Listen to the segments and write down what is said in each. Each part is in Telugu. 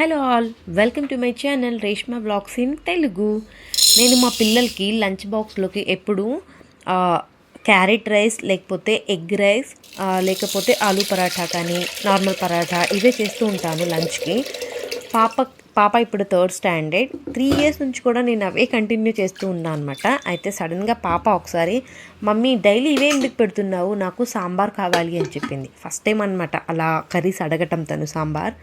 Hello all welcome to my channel Reshma vlogs in Telugu. నేను మా పిల్లలకి లంచ్ బాక్స్లోకి ఎప్పుడు క్యారెట్ రైస్ లేకపోతే ఎగ్ రైస్ లేకపోతే ఆలూ పరాఠా కానీ నార్మల్ పరాఠా ఇవే చేస్తూ ఉంటాను లంచ్కి. పాప పాప ఇప్పుడు థర్డ్ స్టాండర్డ్. త్రీ ఇయర్స్ నుంచి కూడా నేను అవే కంటిన్యూ చేస్తూ ఉన్నాను అనమాట అయితే సడన్గా పాప ఒకసారి మమ్మీ డైలీ ఇవే ఎందుకు పెడుతున్నావు? నాకు సాంబార్ కావాలి అని చెప్పింది. ఫస్ట్ టైం అనమాట అలా కర్రీస్ అడగటం తను సాంబార్.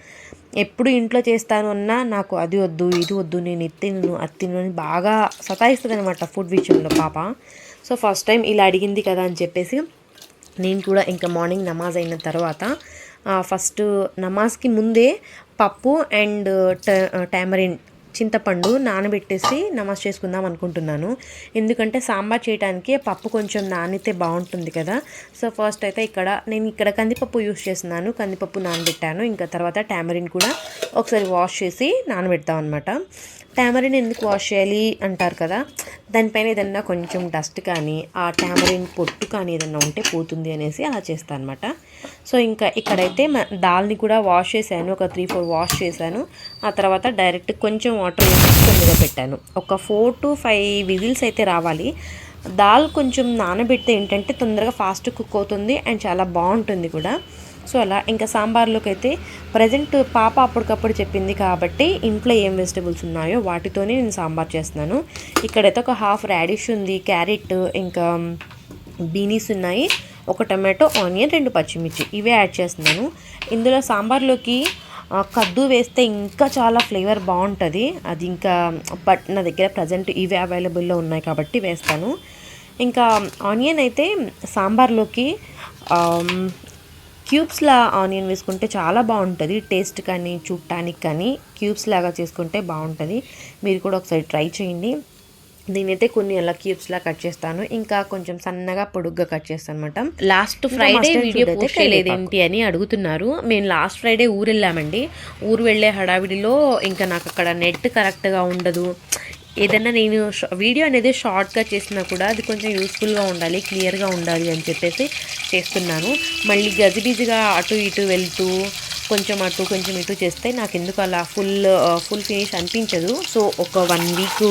ఎప్పుడు ఇంట్లో చేస్తాను అన్నా నాకు అది వద్దు ఇది వద్దు నేను ఎత్తిను అత్తిను అని బాగా సతాయిస్తుంది అనమాట ఫుడ్ విషయంలో పాప. సో ఫస్ట్ టైం ఇలా అడిగింది కదా అని చెప్పేసి నేను కూడా ఇంకా మార్నింగ్ నమాజ్ అయిన తర్వాత ఫస్ట్ నమాజ్కి ముందే పప్పు అండ్ టామరిన్ చింతపండు నానబెట్టేసి నమాజ్ చేసుకుందాం అనుకుంటున్నాను. ఎందుకంటే సాంబార్ చేయడానికి పప్పు కొంచెం నానితే బాగుంటుంది కదా. సో ఫస్ట్ అయితే ఇక్కడ నేను ఇక్కడ కందిపప్పు యూస్ చేస్తున్నాను. కందిపప్పు నానబెట్టాను. ఇంకా తర్వాత టామరిన్ కూడా ఒకసారి వాష్ చేసి నానబెడతాం అనమాట టామరిన్ ఎందుకు వాష్ చేయాలి అంటారు కదా. దానిపైన ఏదన్నా కొంచెం డస్ట్ కానీ ఆ టామరిన్ పొట్టు కానీ ఏదన్నా ఉంటే పోతుంది అనేసి అలా చేస్తాను అనమాట సో ఇంకా ఇక్కడైతే దాల్ని కూడా వాష్ చేశాను. ఒక త్రీ ఫోర్ వాష్ చేశాను. ఆ తర్వాత డైరెక్ట్ కొంచెం వాటర్ వేసి తొందరగా పెట్టాను. ఒక ఫోర్ టు ఫైవ్ విజిల్స్ అయితే రావాలి. దాల్ కొంచెం నానబెడితే ఏంటంటే తొందరగా ఫాస్ట్ కుక్ అవుతుంది అండ్ చాలా బాగుంటుంది కూడా. సో అలా ఇంకా సాంబార్లోకి అయితే ప్రజెంట్ పాప అప్పటికప్పుడు చెప్పింది కాబట్టి ఇంట్లో ఏం వెజిటబుల్స్ ఉన్నాయో వాటితోనే నేను సాంబార్ చేస్తున్నాను. ఇక్కడైతే ఒక హాఫ్ రాడిష్ ఉంది క్యారెట్ ఇంకా బీనీస్ ఉన్నాయి ఒక టమాటో ఆనియన్ రెండు పచ్చిమిర్చి. ఇవే యాడ్ చేస్తున్నాను. ఇందులో సాంబార్లోకి కద్దు వేస్తే ఇంకా చాలా ఫ్లేవర్ బాగుంటుంది. అది ఇంకా బట్ నా దగ్గర ప్రజెంట్ ఇవే అవైలబుల్లో ఉన్నాయి కాబట్టి వేస్తాను. ఇంకా ఆనియన్ అయితే సాంబార్లోకి క్యూబ్స్లా ఆనియన్ వేసుకుంటే చాలా బాగుంటుంది. టేస్ట్ కానీ చూడటానికి కానీ క్యూబ్స్ లాగా చేసుకుంటే బాగుంటుంది. మీరు కూడా ఒకసారి ట్రై చేయండి. దీనైతే కొన్ని అలా క్యూబ్స్ లా కట్ చేస్తాను. ఇంకా కొంచెం సన్నగా పొడుగ్గా కట్ చేస్తాను అనమాట లాస్ట్ ఫ్రైడే వీడియో పోస్ట్ చేయలేదేంటి అని అడుగుతున్నారు. మేము లాస్ట్ ఫ్రైడే ఊరు వెళ్ళామండి ఊరు వెళ్ళే హడావిడిలో ఇంకా నాకు అక్కడ నెట్ కరెక్ట్గా ఉండదు. ఏదన్నా నేను వీడియో అనేది షార్ట్గా చేసినా కూడా అది కొంచెం యూస్ఫుల్గా ఉండాలి క్లియర్గా ఉండాలి అని చెప్పేసి చేస్తున్నాను. మళ్ళీ గజిబిజిగా అటు ఇటు వెళ్తూ కొంచెం అటు కొంచెం ఇటు చేస్తే నాకు ఎందుకు అలా ఫుల్ ఫుల్ ఫినిష్ అనిపించదు. సో ఒక వన్ వీక్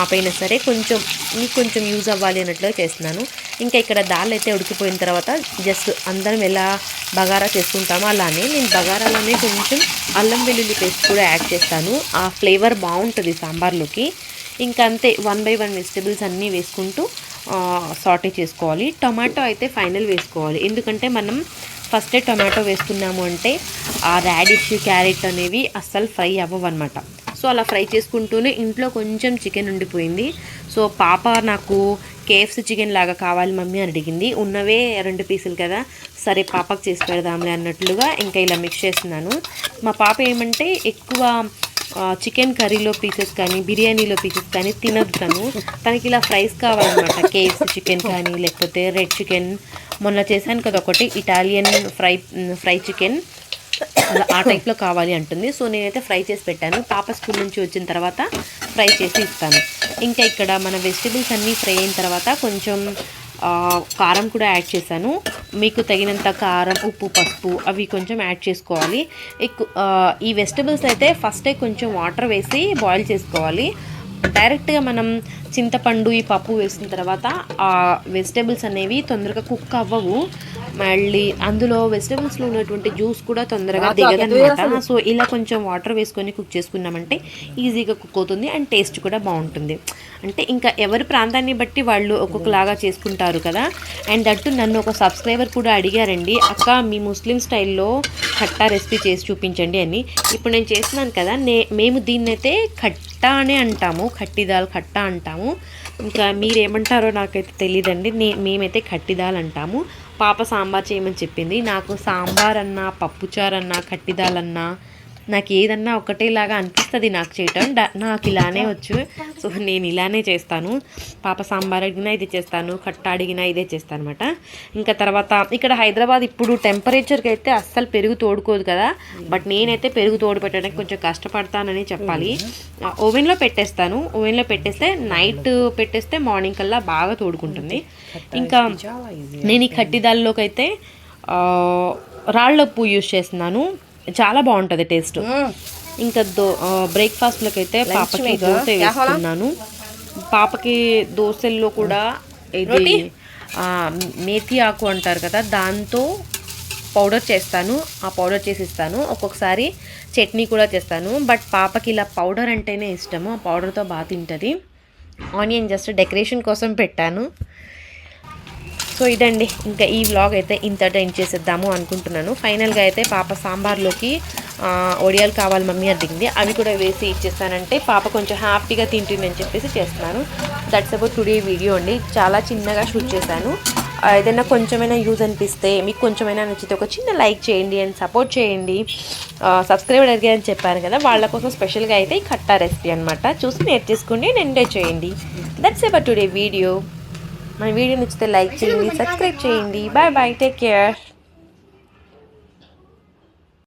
ఆపైనా సరే కొంచెం మీకు కొంచెం యూజ్ అవ్వాలి అన్నట్లుగా చేస్తున్నాను. ఇంకా ఇక్కడ దాల్ అయితే ఉడికిపోయిన తర్వాత జస్ట్ అందరం ఎలా బగారా చేసుకుంటామో అలానే నేను బగారాలోనే కొంచెం అల్లం వెల్లుల్లి పేస్ట్ కూడా యాడ్ చేస్తాను. ఆ ఫ్లేవర్ బాగుంటుంది సాంబార్లోకి. ఇంకంతే అంతే వన్ బై వన్ వెజిటబుల్స్ అన్నీ వేసుకుంటూ సాటే చేసుకోవాలి. టొమాటో అయితే ఫైనల్ వేసుకోవాలి. ఎందుకంటే మనం ఫస్టే టొమాటో వేసుకున్నాము అంటే ఆ రాడిష్ క్యారెట్ అనేవి అస్సలు ఫ్రై అవ్వవు అనమాట సో అలా ఫ్రై చేసుకుంటూనే ఇంట్లో కొంచెం చికెన్ ఉండిపోయింది. సో పాప నాకు కేఎఫ్సి చికెన్ లాగా కావాలి మమ్మీ అని అడిగింది. ఉన్నవే రెండు పీసులు కదా సరే పాపకు చేసి పెడదాంలే అన్నట్లుగా ఇంకా ఇలా మిక్స్ చేస్తున్నాను. మా పాప ఏమంటే ఎక్కువ చికెన్ కర్రీలో పీసెస్ కానీ బిర్యానీలో పీసెస్ కానీ తినదు తను. తనకి ఇలా ఫ్రైస్ కావాలన్నమాట. కేఎఫ్సి చికెన్ కానీ లేకపోతే రెడ్ చికెన్. మొన్న చేశాను కదా ఒకటి ఇటాలియన్ ఫ్రై ఫ్రై చికెన్. అలా ఆ టైప్లో కావాలి అంటుంది. సో నేనైతే ఫ్రై చేసి పెట్టాను. పాప స్కూల్ నుంచి వచ్చిన తర్వాత ఫ్రై చేసి ఇస్తాను. ఇంకా ఇక్కడ మన వెజిటబుల్స్ అన్నీ ఫ్రై అయిన తర్వాత కొంచెం కారం కూడా యాడ్ చేశాను. మీకు తగినంత కారం ఉప్పు పసుపు అవి కొంచెం యాడ్ చేసుకోవాలి. ఈ వెజిటబుల్స్ అయితే ఫస్టే కొంచెం వాటర్ వేసి బాయిల్ చేసుకోవాలి. డైరెక్ట్గా మనం చింతపండు ఈ పప్పు వేసిన తర్వాత ఆ వెజిటబుల్స్ అనేవి తొందరగా కుక్ అవ్వవు. మళ్ళీ అందులో వెజిటబుల్స్లో ఉన్నటువంటి జ్యూస్ కూడా తొందరగా దిగదనమాట సో ఇలా కొంచెం వాటర్ వేసుకొని కుక్ చేసుకున్నామంటే ఈజీగా కుక్ అవుతుంది అండ్ టేస్ట్ కూడా బాగుంటుంది. అంటే ఇంకా ఎవరి ప్రాంతాన్ని బట్టి వాళ్ళు ఒక్కొక్కలాగా చేసుకుంటారు కదా. అండ్ అటు నన్ను ఒక సబ్స్క్రైబర్ కూడా అడిగారండి అక్క మీ ముస్లిం స్టైల్లో ఖట్టా రెసిపీ చేసి చూపించండి అని. ఇప్పుడు నేను చేస్తున్నాను కదా నే మేము దీన్నైతే ఖట్టా అనే అంటాము ఖట్టిదాల్ ఖట్టా అంటాము. ఇంకా మీరేమంటారో నాకైతే తెలియదండి నే మేమైతే ఖట్టిదాల్ అంటాము. పాప సాంబార్ చేయమని చెప్పింది నాకు సాంబార్ అన్నా పప్పుచారు అన్నా నాకు ఏదన్నా ఒకటేలాగా అనిపిస్తుంది నాకు చేయటం. నాకు ఇలానే వచ్చు. సో నేను ఇలానే చేస్తాను. పాప సాంబార్ అడిగినా ఇది చేస్తాను. కట్ట అడిగినా ఇదే చేస్తాను అనమాట ఇంకా తర్వాత ఇక్కడ హైదరాబాద్ ఇప్పుడు టెంపరేచర్కి అయితే అస్సలు పెరుగు తోడుకోదు కదా. బట్ నేనైతే పెరుగు తోడు పెట్టడానికి కొంచెం కష్టపడతానని చెప్పాలి. ఓవెన్లో పెట్టేస్తాను. ఓవెన్లో పెట్టేస్తే నైట్ పెట్టేస్తే మార్నింగ్ కల్లా బాగా తోడుకుంటుంది. ఇంకా నేను ఈ కట్టిదాల్లోకి అయితే రాళ్ళ ఉప్పు యూజ్ చేస్తున్నాను. చాలా బాగుంటుంది టేస్ట్. ఇంకా దో బ్రేక్ఫాస్ట్లోకి అయితే పాపకి దోశ వేసుకున్నాను పాపకి దోశల్లో కూడా ఇది మేతి ఆకు అంటారు కదా దాంతో పౌడర్ చేస్తాను. ఆ పౌడర్ చేసి ఇస్తాను ఒక్కొక్కసారి చట్నీ కూడా చేస్తాను. బట్ పాపకి ఇలా పౌడర్ అంటేనే ఇష్టము. ఆ పౌడర్తో బాగా తింటుంది. ఆనియన్ జస్ట్ డెకరేషన్ కోసం పెట్టాను. సో ఇదండి ఇంకా ఈ వ్లాగ్ అయితే ఇంతటా ఎండ్ చేసేద్దాము అనుకుంటున్నాను. ఫైనల్గా అయితే పాప సాంబార్లోకి ఒడియాలు వడియాలు కావాలి మమ్మీ అడిగింది అవి కూడా వేసి ఇచ్చేస్తానంటే పాప కొంచెం హ్యాపీగా తింటుందని చెప్పేసి చేస్తున్నాను. దట్స్ అబౌట్ టుడే వీడియో అండి. చాలా చిన్నగా షూట్ చేశాను. ఏదైనా కొంచెమైనా యూజ్ అనిపిస్తే మీకు కొంచెమైనా నచ్చితే ఒక చిన్న లైక్ చేయండి అండ్ సపోర్ట్ చేయండి. సబ్స్క్రైబ్ అడిగారని చెప్పాను కదా వాళ్ళ కోసం స్పెషల్గా అయితే ఈ కట్టా రెసిపీ అనమాట చూసి నేర్చేసుకోండి అండ్ ఎంజాయ్ చేయండి. దట్స్ అబౌట్ టుడే వీడియో మన వీడియో నచ్చితే లైక్ చేయండి సబ్స్క్రైబ్ చేయండి. Bye bye take care